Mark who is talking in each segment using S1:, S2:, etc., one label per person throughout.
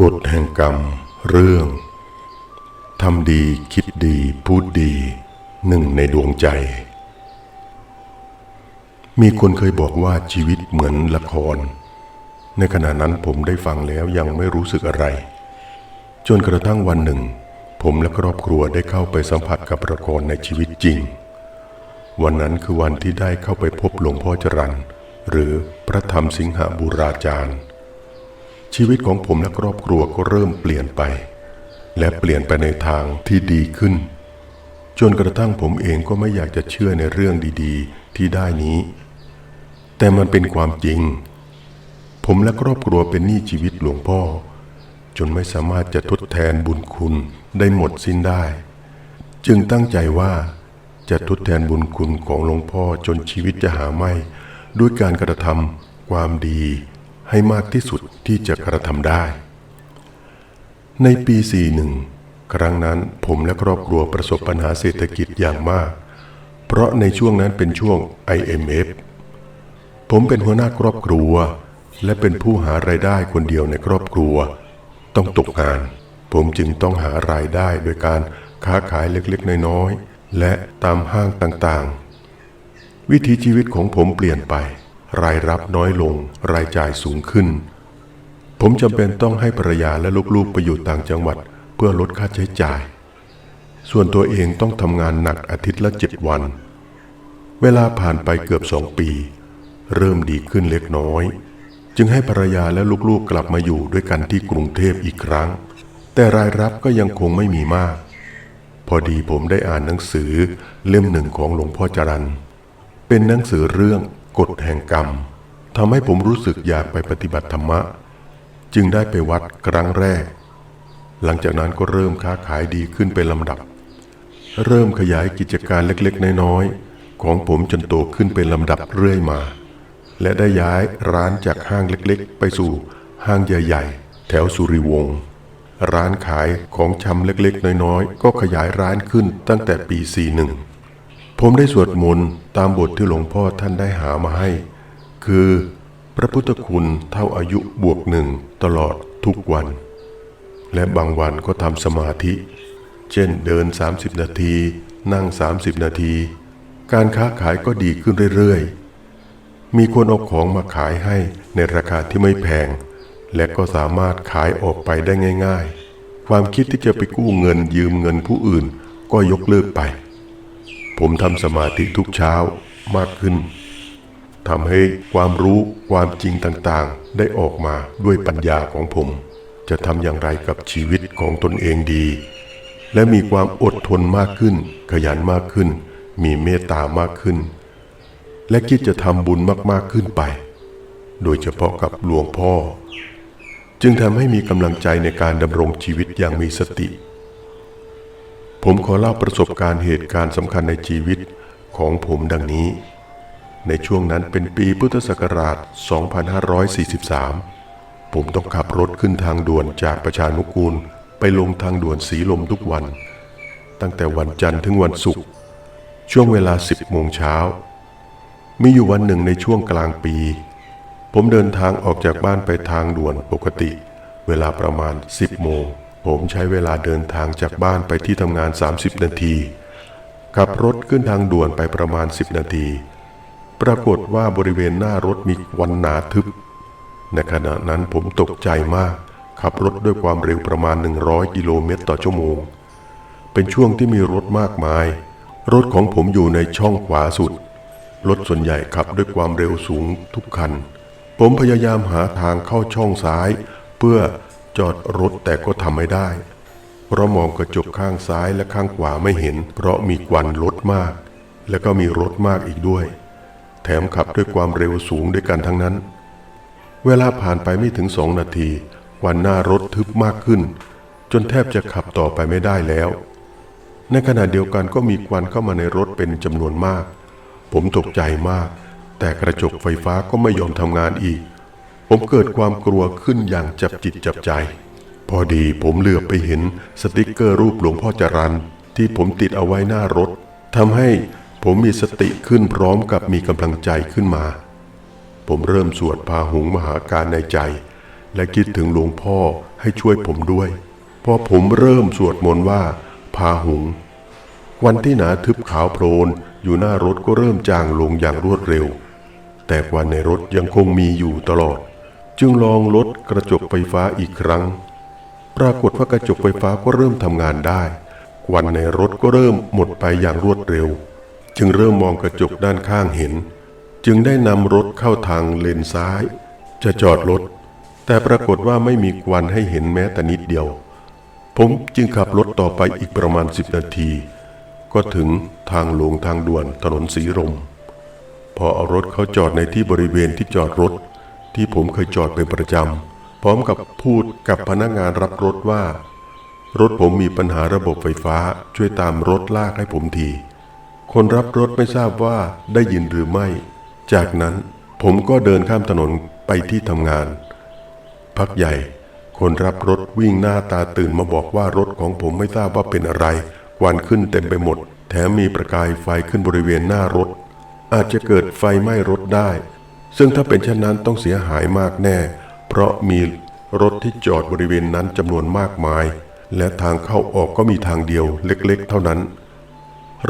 S1: กฎแห่งกรรม เรื่อง ทำดีคิดดีพูดดี หนึ่งในดวงใจ มีคนเคยบอกว่าชีวิตเหมือนละคร ในขณะนั้นผมได้ฟังแล้วยังไม่รู้สึกอะไร จนกระทั่งวันหนึ่ง ผมและครอบครัวได้เข้าไปสัมผัสกับละครในชีวิตจริง วันนั้นคือวันที่ได้เข้าไปพบหลวงพ่อจรันหรือพระธรรมสิงหบุราจารย์ ชีวิตของผมและครอบครัวก็เริ่มเปลี่ยนไป และเปลี่ยนไปในทางที่ดีขึ้น จนกระทั่งผมเองก็ไม่อยากจะเชื่อในเรื่องดีๆ ที่ได้นี้ แต่มันเป็นความจริง ผมและครอบครัวเป็นหนี้ชีวิตหลวงพ่อ จนไม่สามารถจะทดแทนบุญคุณได้หมดสิ้นได้ จึงตั้งใจว่าจะทดแทนบุญคุณของหลวงพ่อจนชีวิตจะหาไม่ ด้วยการกระทำความดี ให้มากที่สุดที่จะกระทำได้ ในปี 41 ครั้งนั้นผมและครอบครัวประสบปัญหาเศรษฐกิจอย่างมาก เพราะในช่วงนั้นเป็นช่วง IMF ผมเป็นหัวหน้าครอบครัว และเป็นผู้หารายได้คนเดียวในครอบครัว ต้องตกงาน ผมจึงต้องหารายได้โดยการค้าขายเล็กๆ น้อยๆ และตามห้างต่างๆ วิถีชีวิตของผมเปลี่ยนไป รายรับน้อยลง รายจ่ายสูงขึ้น ผมจำเป็นต้องให้ภรรยาและลูกๆไปอยู่ต่างจังหวัด เพื่อลดค่าใช้จ่าย ส่วนตัวเองต้องทำงานหนักอาทิตย์ละเจ็ดวัน เวลาผ่านไปเกือบสองปี เริ่มดีขึ้นเล็กน้อย จึงให้ภรรยาและลูกๆกลับมาอยู่ด้วยกันที่กรุงเทพอีกครั้ง แต่รายรับก็ยังคงไม่มีมาก พอดีผมได้อ่านหนังสือเล่มหนึ่งของหลวงพ่อจรันเป็นหนังสือเรื่อง กฎแห่งกรรมทำให้ผมรู้สึกอยากไปปฏิบัติธรรมะ จึงได้ไปวัดครั้งแรก หลังจากนั้นก็เริ่มค้าขายดีขึ้นเป็นลำดับ เริ่มขยายกิจการเล็กๆ น้อยๆ ของผมจนโตขึ้นเป็นลำดับเรื่อยมา และได้ย้ายร้านจากห้างเล็กๆ ไปสู่ห้างใหญ่ๆ แถวสุริวงศ์ร้านขายของชำเล็กๆ น้อยๆ ก็ขยายร้านขึ้นตั้งแต่ปี 41 ผมได้สวดมนต์ตามบทที่หลวงพ่อท่านได้หามาให้ คือ พระพุทธคุณเท่าอายุบวกหนึ่งตลอดทุกวัน และบางวันก็ทำสมาธิ เช่นเดิน 30 นาที นั่ง 30 นาที การค้าขายก็ดีขึ้นเรื่อยๆ มีคนเอาของมาขายให้ในราคาที่ไม่แพง และก็สามารถขายออกไปได้ง่าย ๆ ความคิดที่จะไปกู้เงินยืมเงินผู้อื่นก็ยกเลิกไป ผมทำสมาธิทุกเช้ามากขึ้นทำให้ความรู้ความจริงต่างๆ ได้ออกมาด้วยปัญญาของผม จะทำอย่างไรกับชีวิตของตนเองดี และมีความอดทนมากขึ้น ขยันมากขึ้น มีเมตตามากขึ้น และคิดจะทำบุญมากๆขึ้นไป โดยเฉพาะกับหลวงพ่อ จึงทำให้มีกำลังใจในการดำรงชีวิตอย่างมีสติ ผมขอเล่าประสบการณ์เหตุการณ์สำคัญในชีวิตของผมดังนี้ ในช่วงนั้นเป็นปีพุทธศักราช 2543 ผมต้องขับรถขึ้นทางด่วนจากประชานุกูลไปลงทางด่วนสีลมทุกวัน ตั้งแต่วันจันทร์ถึงวันศุกร์ช่วงเวลา 10 โมงเช้า มีอยู่วันหนึ่งในช่วงกลางปี ผมเดินทางออกจากบ้านไปทางด่วนปกติ เวลาประมาณ 10 โมง ผมใช้เวลาเดินทางจากบ้านไปที่ทำงาน 30 นาที ขับรถขึ้นทางด่วนไปประมาณ 10 นาที ปรากฏว่าบริเวณหน้ารถมีควันหนาทึบ ในขณะนั้นผมตกใจมาก ขับรถด้วยความเร็วประมาณ 100 กิโลเมตรต่อชั่วโมง เป็นช่วงที่มีรถมากมาย รถของผมอยู่ในช่องขวาสุด รถส่วนใหญ่ขับด้วยความเร็วสูงทุกคัน ผมพยายามหาทางเข้าช่องซ้าย เพื่อ จอดรถแต่ก็ทำไม่ได้ เพราะมองกระจกข้างซ้ายและข้างขวาไม่เห็น เพราะมีควันรถมาก และก็มีรถมากอีกด้วย แถมขับด้วยความเร็วสูงด้วยกันทั้งนั้น เวลาผ่านไปไม่ถึงสองนาทีควันหน้ารถทึบมากขึ้น จนแทบจะขับต่อไปไม่ได้แล้ว ในขณะเดียวกันก็มีควันเข้ามาในรถเป็นจำนวนมาก ผมตกใจมาก แต่กระจกไฟฟ้าก็ไม่ยอมทำงานอีก ผมเกิดความกลัวขึ้นอย่างจับจิตจับใจ พอดีผมเหลือบไปเห็นสติกเกอร์รูปหลวงพ่อจรันที่ผมติดเอาไว้หน้ารถทำให้ผมมีสติขึ้นพร้อมกับมีกำลังใจขึ้นมา ผมเริ่มสวดพาหุงมหาการในใจ และคิดถึงหลวงพ่อให้ช่วยผมด้วย พอผมเริ่มสวดมนต์ว่า พาหุง วันที่หนาทึบขาวโพลนอยู่หน้ารถก็เริ่มจางลงอย่างรวดเร็ว แต่ควันในรถยังคงมีอยู่ตลอด จึงลองลดกระจกไฟฟ้าอีกครั้ง ปรากฏว่ากระจกไฟฟ้าก็เริ่มทำงานได้ควันในรถก็เริ่มหมดไปอย่างรวดเร็ว จึงเริ่มมองกระจกด้านข้างเห็น จึงได้นำรถเข้าทางเลนซ้าย จะจอดรถ แต่ปรากฏว่าไม่มีควันให้เห็นแม้แต่นิดเดียว ผมจึงขับรถต่อไปอีกประมาณสิบนาที ก็ถึงทางลงทางด่วนถนนสีลมพอเอารถเขาจอดในที่บริเวณที่จอดรถ ที่ผมเคยจอดเป็นประจำ พร้อมกับพูดกับพนักงานรับรถว่า รถผมมีปัญหาระบบไฟฟ้าช่วยตามรถลากให้ผมที คนรับรถไม่ทราบว่าได้ยินหรือไม่ จากนั้นผมก็เดินข้ามถนนไปที่ทำงาน พักใหญ่ คนรับรถวิ่งหน้าตาตื่นมาบอกว่ารถของผมไม่ทราบว่าเป็นอะไรควันขึ้นเต็มไปหมด แถมมีประกายไฟขึ้นบริเวณหน้ารถ อาจจะเกิดไฟไหม้รถได้ ซึ่งถ้าเป็นเช่นนั้นต้องเสียหายมากแน่ เพราะมีรถที่จอดบริเวณนั้นจำนวนมากมาย และทางเข้าออกก็มีทางเดียวเล็กๆ เท่านั้น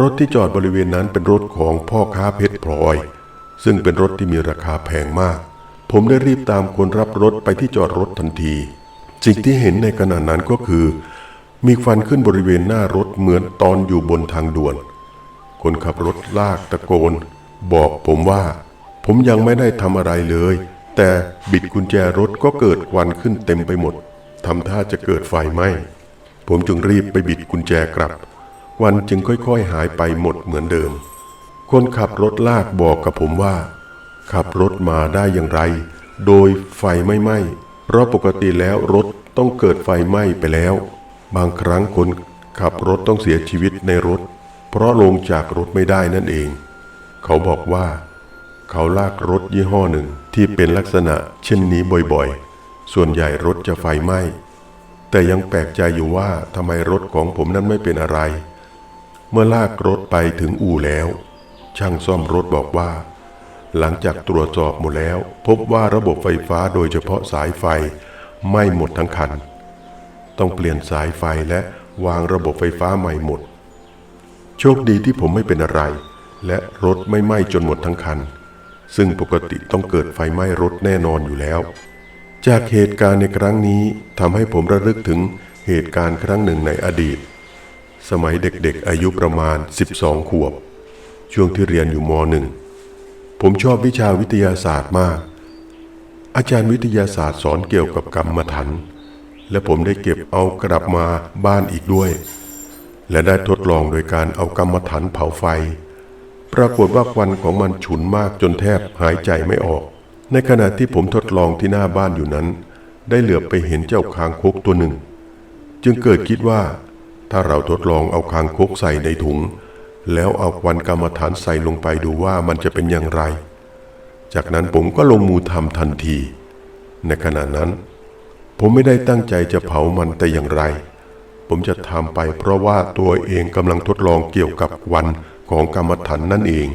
S1: รถที่จอดบริเวณนั้นเป็นรถของพ่อค้าเพชรพลอย ซึ่งเป็นรถที่มีราคาแพงมาก ผมได้รีบตามคนรับรถไปที่จอดรถทันที สิ่งที่เห็นในขณะนั้นก็คือ มีควันขึ้นบริเวณหน้ารถเหมือนตอนอยู่บนทางด่วน คนขับรถลากตะโกน บอกผมว่า ผมยังไม่ได้ทำอะไรเลย แต่บิดกุญแจรถก็เกิดควันขึ้นเต็มไปหมดทำท่าจะเกิดไฟไหม้ผมจึงรีบไปบิดกุญแจกลับควันจึงค่อยๆหายไปหมดเหมือนเดิม คนขับรถลากบอกกับผมว่า ขับรถมาได้อย่างไร โดยไฟไม่ไหม้เพราะปกติแล้วรถต้องเกิดไฟไหม้ไปแล้ว บางครั้งคนขับรถต้องเสียชีวิตในรถ เพราะลงจากรถไม่ได้นั่นเอง เขาบอกว่า เขาลากรถยี่ห้อหนึ่งที่เป็นลักษณะเช่นนี้บ่อยๆ ส่วนใหญ่รถจะไฟไหม้ แต่ยังแปลกใจอยู่ว่าทำไมรถของผมนั้นไม่เป็นอะไร เมื่อลากรถไปถึงอู่แล้ว ช่างซ่อมรถบอกว่า หลังจากตรวจสอบหมดแล้ว พบว่าระบบไฟฟ้าโดยเฉพาะสายไฟไหม้หมดทั้งคัน ต้องเปลี่ยนสายไฟและวางระบบไฟฟ้าใหม่หมด โชคดีที่ผมไม่เป็นอะไร และรถไม่ไหม้จนหมดทั้งคัน ซึ่งปกติต้องเกิดไฟไหม้รถแน่นอนอยู่แล้ว จากเหตุการณ์ในครั้งนี้ทำให้ผมระลึกถึงเหตุการณ์ครั้งหนึ่งในอดีต สมัยเด็กๆอายุประมาณ 12 ขวบ ช่วงที่เรียนอยู่มหนึ่งผมชอบวิชาวิทยาศาสตร์มาก อาจารย์วิทยาศาสตร์สอนเกี่ยวกับกรรมฐานและผมได้เก็บเอากลับมาบ้านอีกด้วย และได้ทดลองโดยการเอากรรมฐานเผาไฟ ปรากฏว่าควันของมันฉุนมากจนแทบหายใจไม่ออก ในขณะที่ผมทดลองที่หน้าบ้านอยู่นั้น ได้เหลือบไปเห็นเจ้าคางคกตัวหนึ่ง จึงเกิดคิดว่า ถ้าเราทดลองเอาคางคกใส่ในถุง แล้วเอาควันกรรมฐานใส่ลงไปดูว่ามันจะเป็นอย่างไร จากนั้นผมก็ลงมือทำทันที ในขณะนั้น ผมไม่ได้ตั้งใจจะเผามันแต่อย่างไร ผมจะทำไปเพราะว่าตัวเองกำลังทดลองเกี่ยวกับควัน ของกรรมฐานนั่นเอง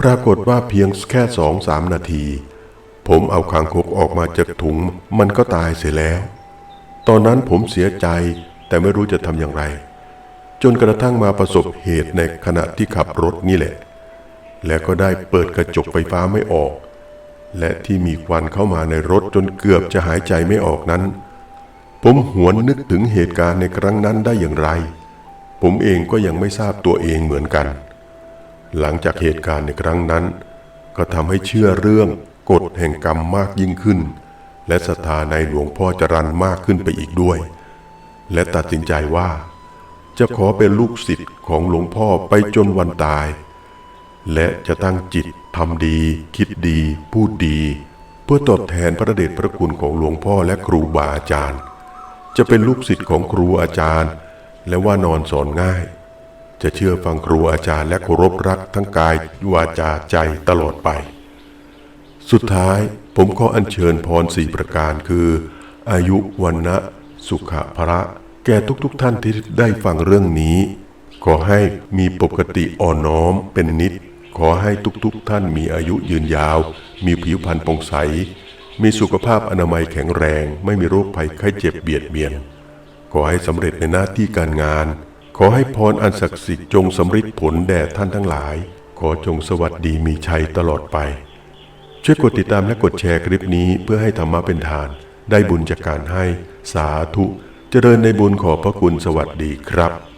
S1: ปรากฏว่าเพียงแค่สองสามนาที ผมเอาคางคกออกมาจากถุงมันก็ตายเสียแล้ว ตอนนั้นผมเสียใจแต่ไม่รู้จะทำอย่างไร จนกระทั่งมาประสบเหตุในขณะที่ขับรถนี่แหละ และก็ได้เปิดกระจกไฟฟ้าไม่ออก และที่มีควันเข้ามาในรถจนเกือบจะหายใจไม่ออกนั้น ผมหวนนึกถึงเหตุการณ์ในครั้งนั้นได้อย่างไรผมเองก็ยังไม่ทราบตัวเองเหมือนกัน หลังจากเหตุการณ์ในครั้งนั้น ก็ทำให้เชื่อเรื่องกฎแห่งกรรมมากยิ่งขึ้น และศรัทธาในหลวงพ่อจรันมากขึ้นไปอีกด้วย และตัดสินใจว่า จะขอเป็นลูกศิษย์ของหลวงพ่อไปจนวันตาย และจะตั้งจิตทำดี คิดดี พูดดี เพื่อตอบแทนพระเดชพระคุณของหลวงพ่อและครูบาอาจารย์ จะเป็นลูกศิษย์ของครูอาจารย์ และว่านอนสอนง่าย จะเชื่อฟังครูอาจารย์และเคารพรักทั้งกายวาจาใจตลอดไป สุดท้ายผมขออัญเชิญพรสี่ประการคือ อายุวันนะสุขะพระแก่ทุกๆทท่านที่ได้ฟังเรื่องนี้ ขอให้มีปกติอ่อนน้อมเป็นนิด ขอให้ทุกๆทท่านมีอายุยืนยาว มีผิวพรรณผ่องใส มีสุขภาพอนามัยแข็งแรง ไม่มีโรคภัยไข้เจ็บเบียดเบียน ขอให้สำเร็จในหน้าที่การงาน อให้พรอันศักดิ์สิทธิ์จงสำฤทธิ์ผลแด่ท่านทั้งหลาย ขอจงสวัสดีมีชัยตลอดไป ช่วยกดติดตามและกดแชร์คลิปนี้เพื่อให้ธรรมะเป็นทาน ได้บุญจากการให้ สาธุ เจริญในบุญขอบพระคุณสวัสดีครับ